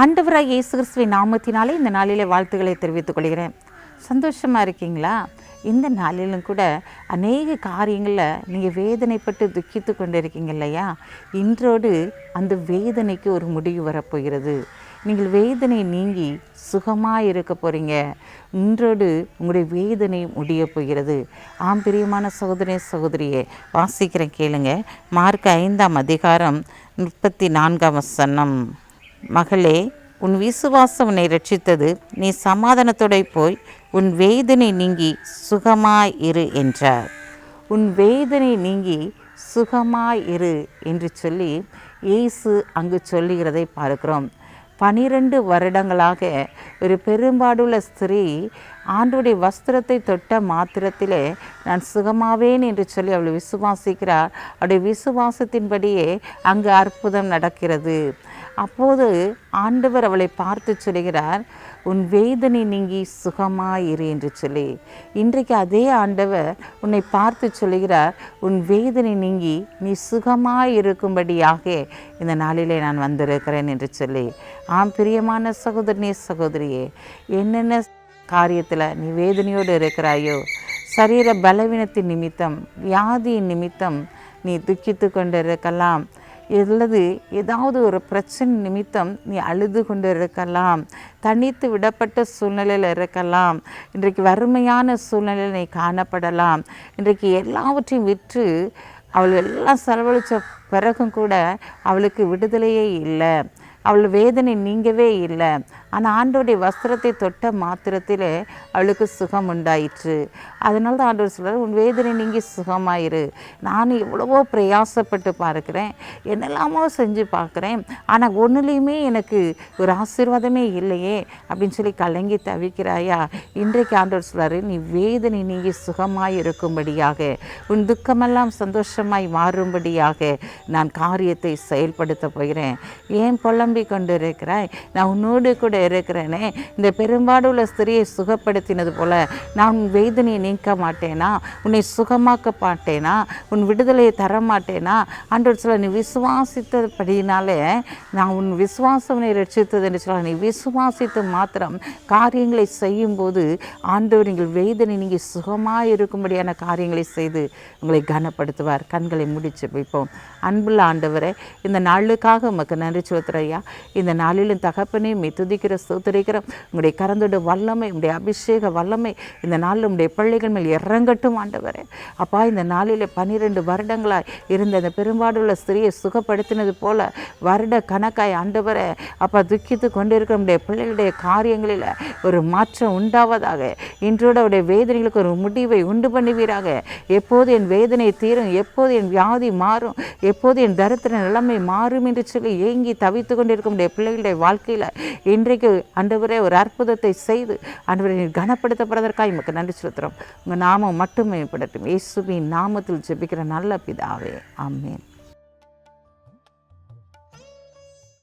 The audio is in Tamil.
ஆண்டவராக இயேசு கிறிஸ்துவின் நாமத்தினாலே இந்த நாளிலே வாழ்த்துக்களை தெரிவித்துக் கொள்கிறேன். சந்தோஷமாக இருக்கீங்களா? இந்த நாளிலும் கூட அநேக காரியங்களில் நீங்கள் வேதனைப்பட்டு துக்கித்து கொண்டு இருக்கீங்க இல்லையா? இன்றோடு அந்த வேதனைக்கு ஒரு முடிவு வரப்போகிறது. நீங்கள் வேதனை நீங்கி சுகமாக இருக்க போகிறீங்க இன்றோடு உங்களுடைய வேதனை முடிய போகிறது. ஆம் பிரியமான சகோதரி சகோதரியே வாசிக்கிறேன் கேளுங்க. மார்க் ஐந்தாம் அதிகாரம் முப்பத்தி நான்காம் வசனம். மகளே உன் விசுவாசம் உன்னை ரட்சித்தது நீ சமாதானத்தோட போய் உன் வேதனை நீங்கி சுகமாய் இரு என்றார். உன் வேதனை நீங்கி சுகமாய் இரு என்று சொல்லி இயேசு அங்கு சொல்லுகிறதை பார்க்கிறோம். பனிரெண்டு வருடங்களாக ஒரு பெரும்பாடுள்ள ஸ்திரீ ஆண்டுடைய வஸ்திரத்தை தொட்ட மாத்திரத்திலே நான் சுகமாவேன் என்று சொல்லி அவள் விசுவாசிக்கிறார். அவளுடைய விசுவாசத்தின்படியே அங்கு அற்புதம் நடக்கிறது. அப்போது ஆண்டவர் அவளை பார்த்து சொல்கிறார் உன் வேதனை நீங்கி சுகமாயிரு என்று சொல்லி. இன்றைக்கு அதே ஆண்டவர் உன்னை பார்த்து சொல்கிறார் உன் வேதனை நீங்கி நீ சுகமாயிருக்கும்படியாக இந்த நாளிலே நான் வந்திருக்கிறேன் என்று சொல்லி. ஆம் பிரியமான சகோதரனே சகோதரியே என்னென்ன காரியத்தில் நீ வேதனையோடு இருக்கிறாயோ சரீர பலவீனத்தின் நிமித்தம் வியாதியின் நிமித்தம் நீ துக்கித்து கொண்டு இருக்கலாம் அல்லது ஏதாவது ஒரு பிரச்சனை நிமித்தம் நீ அழுது கொண்டு இருக்கலாம் தனித்து விடப்பட்ட சூழ்நிலையில் இருக்கலாம் இன்றைக்கு வறுமையான சூழ்நிலையில் நீ காணப்படலாம் இன்றைக்கு எல்லாவற்றையும் விற்று அவள் எல்லாம் செலவழித்த பிறகும் கூட அவளுக்கு விடுதலையே இல்லை அவள் வேதனை நீங்கவே இல்லை. ஆனால் ஆண்டோடைய வஸ்திரத்தை தொட்ட மாத்திரத்திலே அவளுக்கு சுகம் உண்டாயிற்று அதனால தான் ஆண்டவர் சொல்கிறார் உன் வேதனை நீங்கி சுகமாயிரு. நான் எவ்வளவோ பிரயாசப்பட்டு பார்க்குறேன் என்னெல்லாமோ செஞ்சு பார்க்குறேன் ஆனால் ஒன்றுலேயுமே எனக்கு ஒரு ஆசீர்வாதமே இல்லையே அப்படின்னு சொல்லி கலங்கி தவிக்கிறாயா? இன்றைக்கு ஆண்டவர் சொல்கிறார் நீ வேதனை நீங்கி சுகமாய் இருக்கும்படியாக உன் துக்கமெல்லாம் சந்தோஷமாய் மாறும்படியாக நான் காரியத்தை செயல்படுத்த போகிறேன். ஏன் புலம்பிக் கொண்டு இருக்கிறாய் நான் உன்னோடு கூட இருக்கிறேனே. இந்த பெரும்பாடுள்ள ஸ்திரியை சுகப்படுத்தினது போல நான் உன் வேதனையை நீக்க மாட்டேனா? உன்னை சுகமாக்க மாட்டேனா? உன் விடுதலையை தர மாட்டேனா? அன்று சொல்ல நீ விசுவாசித்தபடினாலே நான் உன் விசுவாசம் ரட்சித்தது என்று சொல்ல நீ விசுவாசித்து மாத்திரம் காரியங்களை செய்யும்போது ஆண்டவர் நீங்கள் வேதனை நீங்கள் சுகமாக இருக்கும்படியான காரியங்களை செய்து உங்களை கனப்படுத்துவார். கண்களை முடிச்சு வைப்போம் அன்புள்ள ஆண்டவரை இந்த நாளுக்காக உமக்கு நன்றி செலுத்துறையா இந்த நாளிலும் தகப்பனையும் மெய் துதிக்கிற ஸ்தோத்திரிக்கிறோம் உங்களுடைய கரந்தோட வல்லமை உங்களுடைய அபிஷேக வல்லமை இந்த நாளில் உங்களுடைய பிள்ளைகள் மேல் இறங்கட்டும் ஆண்டவரே. அப்பா இந்த நாளில் பன்னிரெண்டு வருடங்களாய் இருந்த அந்த பெரும்பாடுள்ள ஸ்திரியை சுகப்படுத்தினது போல வருட கணக்காய் ஆண்டவரை அப்பா துக்கித்து கொண்டிருக்கிற நம்முடைய பிள்ளைகளுடைய காரியங்களில் ஒரு மாற்றம் உண்டாவதாக. இன்றோட அவருடைய வேதனைகளுக்கு ஒரு முடிவை உண்டு பண்ணுவீராக. எப்போது என் வேதனை தீரும் எப்போது என் வியாதி மாறும் எப்போது என் தரித்திர நிலைமை மாறும் என்று சொல்லி ஏங்கி தவித்து கொண்டிருக்கும் பிள்ளைகளுடைய வாழ்க்கையில் இன்றைக்கு ஆண்டவரே ஒரு அற்புதத்தை செய்து ஆண்டவரை நீர் கனப்படுத்தப்படுவதற்காக எமக்கு நன்றி செலுத்துகிறோம். உங்கள் நாமம் மட்டுமே படட்டும். இயேசுவின் நாமத்தில் ஜெபிக்கிற நல்ல பிதாவே. ஆமென்.